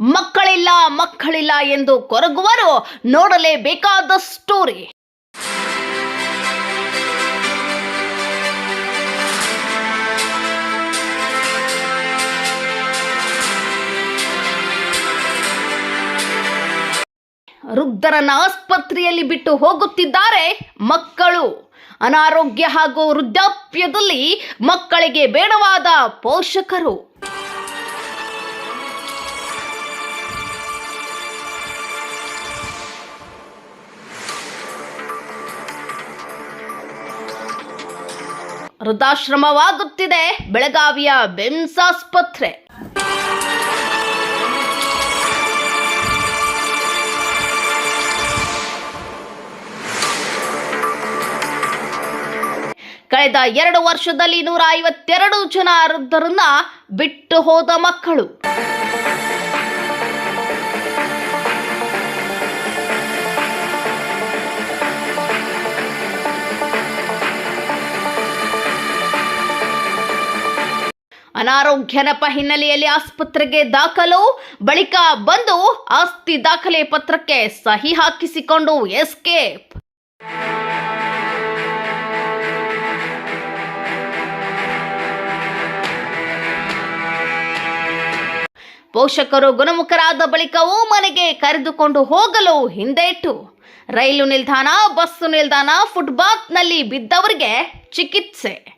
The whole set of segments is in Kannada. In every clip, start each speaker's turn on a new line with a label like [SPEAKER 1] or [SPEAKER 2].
[SPEAKER 1] ಮಕ್ಕಳಿಲ್ಲ ಮಕ್ಕಳಿಲ್ಲ ಎಂದು ಕೊರಗುವರು ನೋಡಲೇಬೇಕಾದ ಸ್ಟೋರಿ ವೃದ್ಧರನ್ನ ಆಸ್ಪತ್ರೆಯಲ್ಲಿ ಬಿಟ್ಟು ಹೋಗುತ್ತಿದ್ದಾರೆ ಮಕ್ಕಳು. ಅನಾರೋಗ್ಯ ಹಾಗೂ ವೃದ್ಧಾಪ್ಯದಲ್ಲಿ ಮಕ್ಕಳಿಗೆ ಬೇಡವಾದ ಪೋಷಕರು. ವೃದ್ಧಾಶ್ರಮವಾಗುತ್ತಿದೆ. ಬೆಳಗಾವಿಯ ಬೆಮ್ಸ್ ಆಸ್ಪತ್ರೆ. ಕಳೆದ ಎರಡು ವರ್ಷದಲ್ಲಿ ನೂರ ಐವತ್ತೆರಡು ಜನ ವೃದ್ಧರನ್ನ ಬಿಟ್ಟು ಹೋದ ಮಕ್ಕಳು. ಅನಾರೋಗ್ಯ ನೆಪ ಹಿನ್ನೆಲೆಯಲ್ಲಿ ಆಸ್ಪತ್ರೆಗೆ ದಾಖಲು. ಬಳಿಕ ಬಂದು ಆಸ್ತಿ ದಾಖಲೆ ಪತ್ರಕ್ಕೆ ಸಹಿ ಹಾಕಿಸಿಕೊಂಡು ಎಸ್ಕೇಪ್. ಪೋಷಕರು ಗುಣಮುಖರಾದ ಬಳಿಕವೂ ಮನೆಗೆ ಕರೆದುಕೊಂಡು ಹೋಗಲು ಹಿಂದೇಟು. ರೈಲು ನಿಲ್ದಾಣ, ಬಸ್ಸು ನಿಲ್ದಾಣ, ಫುಟ್ಪಾತ್ನಲ್ಲಿ ಬಿದ್ದವರಿಗೆ ಚಿಕಿತ್ಸೆ.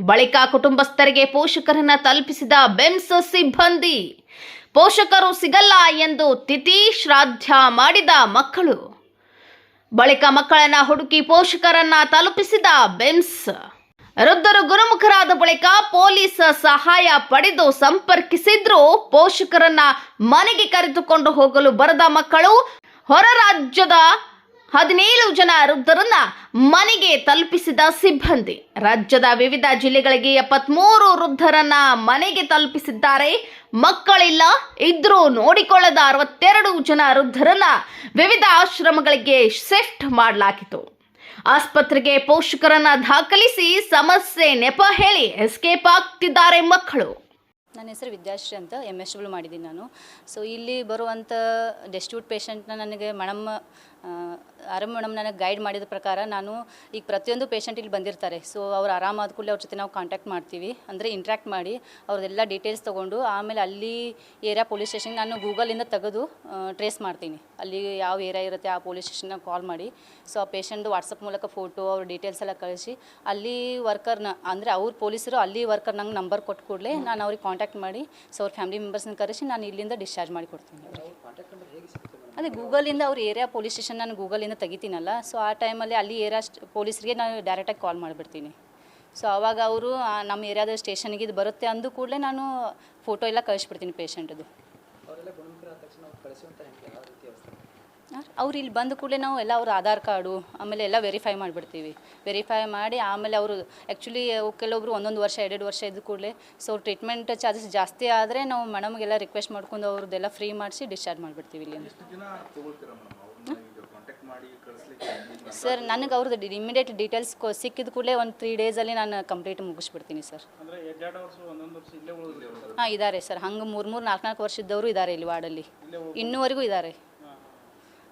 [SPEAKER 1] ಬಳಿಕ ಕುಟುಂಬಸ್ಥರಿಗೆ ಪೋಷಕರನ್ನ ತಲುಪಿಸಿದ ಬೆಮ್ಸ್ ಸಿಬ್ಬಂದಿ, ಪೋಷಕರು ಸಿಗಲ್ಲ ಎಂದು ತಿಥಿ ಶ್ರಾದ್ದ ಮಾಡಿದ ಮಕ್ಕಳು. ಬಳಿಕ ಮಕ್ಕಳನ್ನ ಹುಡುಕಿ ಪೋಷಕರನ್ನ ತಲುಪಿಸಿದ ಬೆಮ್ಸ್ ವೃದ್ಧರು ಗುಣಮುಖರಾದ ಬಳಿಕ ಪೊಲೀಸ್ ಸಹಾಯ ಪಡೆದು ಸಂಪರ್ಕಿಸಿದ್ರು. ಪೋಷಕರನ್ನ ಮನೆಗೆ ಕರೆದುಕೊಂಡು ಹೋಗಲು ಬರದ ಮಕ್ಕಳು ಹೊರ ರಾಜ್ಯದ ಹದಿನೇಳು ಜನ ವೃದ್ಧರನ್ನ ಮನೆಗೆ ತಲುಪಿಸಿದ ಸಿಬ್ಬಂದಿ. ರಾಜ್ಯದ ವಿವಿಧ ಜಿಲ್ಲೆಗಳಿಗೆ ಎಪ್ಪತ್ಮೂರು ವೃದ್ಧರನ್ನ ಮನೆಗೆ ತಲುಪಿಸಿದ್ದಾರೆ. ಮಕ್ಕಳಿಲ್ಲ, ಇದ್ರೂ ನೋಡಿಕೊಳ್ಳದ ಅರವತ್ತೆರಡು ಜನ ವೃದ್ಧರನ್ನ ವಿವಿಧ ಆಶ್ರಮಗಳಿಗೆ ಶಿಫ್ಟ್ ಮಾಡಲಾಗಿತ್ತು. ಆಸ್ಪತ್ರೆಗೆ ಪೋಷಕರನ್ನ ದಾಖಲಿಸಿ ಸಮಸ್ಯೆ ನೆಪ ಹೇಳಿ ಎಸ್ಕೇಪ್ ಆಗ್ತಿದ್ದಾರೆ ಮಕ್ಕಳು.
[SPEAKER 2] ನನ್ನ ಹೆಸರು ವಿದ್ಯಾಶ್ರೀ ಅಂತ ಎಂ ಎಸ್ ಡಬ್ಲ್ಯೂ ಮಾಡಿದ್ದೀನಿ ನಾನು. ಸೊ ಇಲ್ಲಿ ಬರುವಂಥ ಡೆಸ್ಟ್ಯೂಟ್ ಪೇಷಂಟ್ನ ನನಗೆ ಮೇಡಮ್ ಆರಾಮ್ ಮೇಡಮ್ ನನಗೆ ಗೈಡ್ ಮಾಡಿದ ಪ್ರಕಾರ ನಾನು ಈಗ ಪ್ರತಿಯೊಂದು ಪೇಷಂಟ್ ಇಲ್ಲಿ ಬಂದಿರ್ತಾರೆ. ಸೊ ಅವ್ರು ಆರಾಮಾದ ಕೂಡಲೇ ಅವ್ರ ಜೊತೆ ನಾವು ಕಾಂಟ್ಯಾಕ್ಟ್ ಮಾಡ್ತೀವಿ. ಅಂದರೆ ಇಂಟ್ರ್ಯಾಕ್ಟ್ ಮಾಡಿ ಅವ್ರದ್ದೆಲ್ಲ ಡೀಟೇಲ್ಸ್ ತೊಗೊಂಡು ಆಮೇಲೆ ಅಲ್ಲಿ ಏರಿಯಾ ಪೊಲೀಸ್ ಸ್ಟೇಷನ್ ನಾನು ಗೂಗಲಿಂದ ತೆಗೆದು ಟ್ರೇಸ್ ಮಾಡ್ತೀನಿ. ಅಲ್ಲಿ ಯಾವ ಏರಿಯಾ ಇರುತ್ತೆ ಆ ಪೊಲೀಸ್ ಸ್ಟೇಷನ್ನ ಕಾಲ್ ಮಾಡಿ. ಸೊ ಆ ಪೇಷಂಟ್ ವಾಟ್ಸಪ್ ಮೂಲಕ ಫೋಟೋ ಅವ್ರ ಡೀಟೇಲ್ಸ್ ಎಲ್ಲ ಕಳಿಸಿ ಅಲ್ಲಿ ವರ್ಕರ್ನ ಅಂದರೆ ಅವ್ರ ಪೊಲೀಸರು ಅಲ್ಲಿ ವರ್ಕರ್ ನಂಗೆ ನಂಬರ್ ಕೊಟ್ಟು ಕೂಡಲೇ ನಾನು ಅವ್ರಿಗೆ ಕಾಂಟ್ಯಾಕ್ಟ್ ಮಾಡಿ ಸೊ ಅವ್ರ ಫ್ಯಾಮಿಲಿ ಮೆಂಬರ್ಸ್ನ ಕರೆಸಿ ನಾನು ಇಲ್ಲಿಂದ ಡಿಸ್ಚಾರ್ಜ್ ಮಾಡಿ ಕೊಡ್ತೀನಿ. ಅದೇ ಗೂಗಲಿಂದ ಅವ್ರ ಏರಿಯಾ ಪೊಲೀಸ್ ಸ್ಟೇಷನ್ ನಾನು ಗೂಗಲಿಂದ ತೆಗಿತೀನಲ್ಲ ಸೊ ಆ ಟೈಮಲ್ಲಿ ಅಲ್ಲಿ ಏರಿಯಾ ಪೊಲೀಸರಿಗೆ ನಾನು ಡೈರೆಕ್ಟಾಗಿ ಕಾಲ್ ಮಾಡಿಬಿಡ್ತೀನಿ. ಸೊ ಆವಾಗ ಅವರು ನಮ್ಮ ಏರಿಯಾದ ಸ್ಟೇಷನ್ಗೆ ಇದು ಬರುತ್ತೆ ಅಂದು ಕೂಡಲೇ ನಾನು ಫೋಟೋ ಎಲ್ಲ ಕಳಿಸ್ಬಿಡ್ತೀನಿ ಪೇಷಂಟದು ಅವ್ರು ಇಲ್ಲಿ ಬಂದ ಕೂಡಲೇ ನಾವು ಎಲ್ಲ ಅವ್ರ ಆಧಾರ್ ಕಾರ್ಡು ಆಮೇಲೆ ಎಲ್ಲ ವೆರಿಫೈ ಮಾಡಿಬಿಡ್ತೀವಿ. ವೆರಿಫೈ ಮಾಡಿ ಆಮೇಲೆ ಅವರು ಆ್ಯಕ್ಚುಲಿ ಕೆಲವೊಬ್ರು ಒಂದೊಂದು ವರ್ಷ ಎರಡೆರಡು ವರ್ಷ ಇದ್ದ ಕೂಡಲೇ ಸೊ ಟ್ರೀಟ್ಮೆಂಟ್ ಚಾರ್ಜಸ್ ಜಾಸ್ತಿ ಆದರೆ ನಾವು ಮೇಡಮ್ಗೆಲ್ಲ ರಿಕ್ವೆಸ್ಟ್ ಮಾಡ್ಕೊಂಡು ಅವ್ರದ್ದೆಲ್ಲ ಫ್ರೀ ಮಾಡಿಸಿ ಡಿಸ್ಚಾರ್ಜ್ ಮಾಡಿಬಿಡ್ತೀವಿ ಇಲ್ಲಿ ಸರ್ ನನಗೆ ಅವ್ರದ್ದು ಇಮಿಡಿಯೇಟ್ ಡೀಟೇಲ್ಸ್ ಸಿಕ್ಕಿದ ಕೂಡಲೇ ಒಂದು ತ್ರೀ ಡೇಸಲ್ಲಿ ನಾನು ಕಂಪ್ಲೀಟ್ ಮುಗಿಸ್ಬಿಡ್ತೀನಿ ಸರ್ ಹಾಂ ಇದ್ದಾರೆ ಸರ್ ಹಂಗೆ ಮೂರು ಮೂರು ನಾಲ್ಕು ನಾಲ್ಕು ವರ್ಷ ಇದ್ದವರು ಇದ್ದಾರೆ ಇಲ್ಲಿ ವಾರ್ಡಲ್ಲಿ. ಇನ್ನೂವರೆಗೂ ಇದ್ದಾರೆ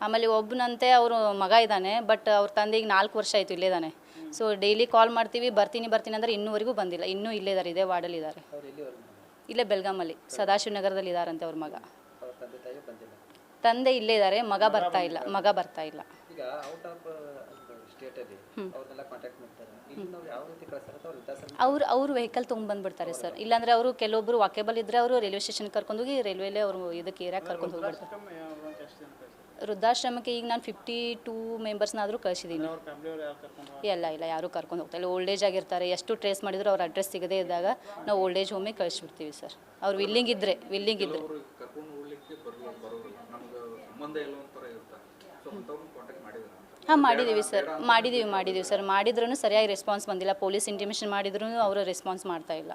[SPEAKER 2] ಆಮೇಲೆ ಒಬ್ಬನಂತೆ ಅವರು ಮಗ ಇದ್ದಾನೆ ಬಟ್ ಅವ್ರ ತಂದೆಗೆ ನಾಲ್ಕು ವರ್ಷ ಆಯಿತು ಇಲ್ಲೇ ಇದ್ದಾನೆ. ಸೊ ಡೈಲಿ ಕಾಲ್ ಮಾಡ್ತೀವಿ ಬರ್ತೀನಿ ಬರ್ತೀನಿ ಅಂದರೆ ಇನ್ನೂವರೆಗೂ ಬಂದಿಲ್ಲ. ಇನ್ನೂ ಇಲ್ಲೇ ಇದ್ದಾರೆ ಇದೇ ವಾರ್ಡಲ್ಲಿ ಇದ್ದಾರೆ. ಇಲ್ಲೇ ಬೆಳಗಾಮಲ್ಲಿ ಸದಾಶಿವ ನಗರದಲ್ಲಿ ಇದ್ದಾರಂತೆ ಅವ್ರ ಮಗ. ತಂದೆ ಇಲ್ಲೇ ಇದ್ದಾರೆ ಮಗ ಬರ್ತಾ ಇಲ್ಲ ಮಗ ಬರ್ತಾ ಇಲ್ಲ. ಅವ್ರು ಅವ್ರ ವೆಹಿಕಲ್ ತೊಗೊಂಡ್ಬಂದ್ಬಿಡ್ತಾರೆ ಸರ್. ಇಲ್ಲಾಂದ್ರೆ ಅವರು ಕೆಲವೊಬ್ರು ವಾಕೇಬಲ್ ಇದ್ದರೆ ಅವರು ರೈಲ್ವೆ ಸ್ಟೇಷನ್ ಕರ್ಕೊಂಡು ಹೋಗಿ ರೈಲ್ವೇಲೇ ಅವರು ಇದಕ್ಕೆ ಏರಿಯಾಗೆ ಕರ್ಕೊಂಡು ಹೋಗ್ಬಿಡ್ತಾರೆ. ವೃದ್ಧಾಶ್ರಮಕ್ಕೆ ಈಗ ನಾನು ಫಿಫ್ಟಿ ಟೂ ಮೆಂಬರ್ಸ್ನಾದರೂ ಕಳಿಸಿದ್ದೀನಿ ಇಲ್ಲ ಇಲ್ಲ ಯಾರು ಕರ್ಕೊಂಡು ಹೋಗ್ತಾ ಇಲ್ಲ. ಓಲ್ಡ್ ಏಜ್ ಆಗಿರ್ತಾರೆ. ಎಷ್ಟು ಟ್ರೇಸ್ ಮಾಡಿದ್ರು ಅವ್ರ ಅಡ್ರೆಸ್ ಸಿಗದೇ ಇದ್ದಾಗ ನಾವು ಓಲ್ಡ್ ಏಜ್ ಹೋಮೇ ಕಳಿಸ್ಬಿಡ್ತೀವಿ ಸರ್. ಅವ್ರು ವಿಲ್ಲಿಂಗ್ ಇದ್ದರೆ ವಿಲ್ಲಿಂಗ್ ಇದ್ದರೆ ಹಾಂ ಮಾಡಿದ್ದೀವಿ ಸರ್ ಮಾಡಿದ್ದೀವಿ ಮಾಡಿದ್ದೀವಿ ಸರ್ ಮಾಡಿದ್ರೂ ಸರಿಯಾಗಿ ರೆಸ್ಪಾನ್ಸ್ ಬಂದಿಲ್ಲ. ಪೊಲೀಸ್ ಇಂಟಿಮೇಷನ್ ಮಾಡಿದ್ರೂ ಅವರು ರೆಸ್ಪಾನ್ಸ್ ಮಾಡ್ತಾ ಇಲ್ಲ.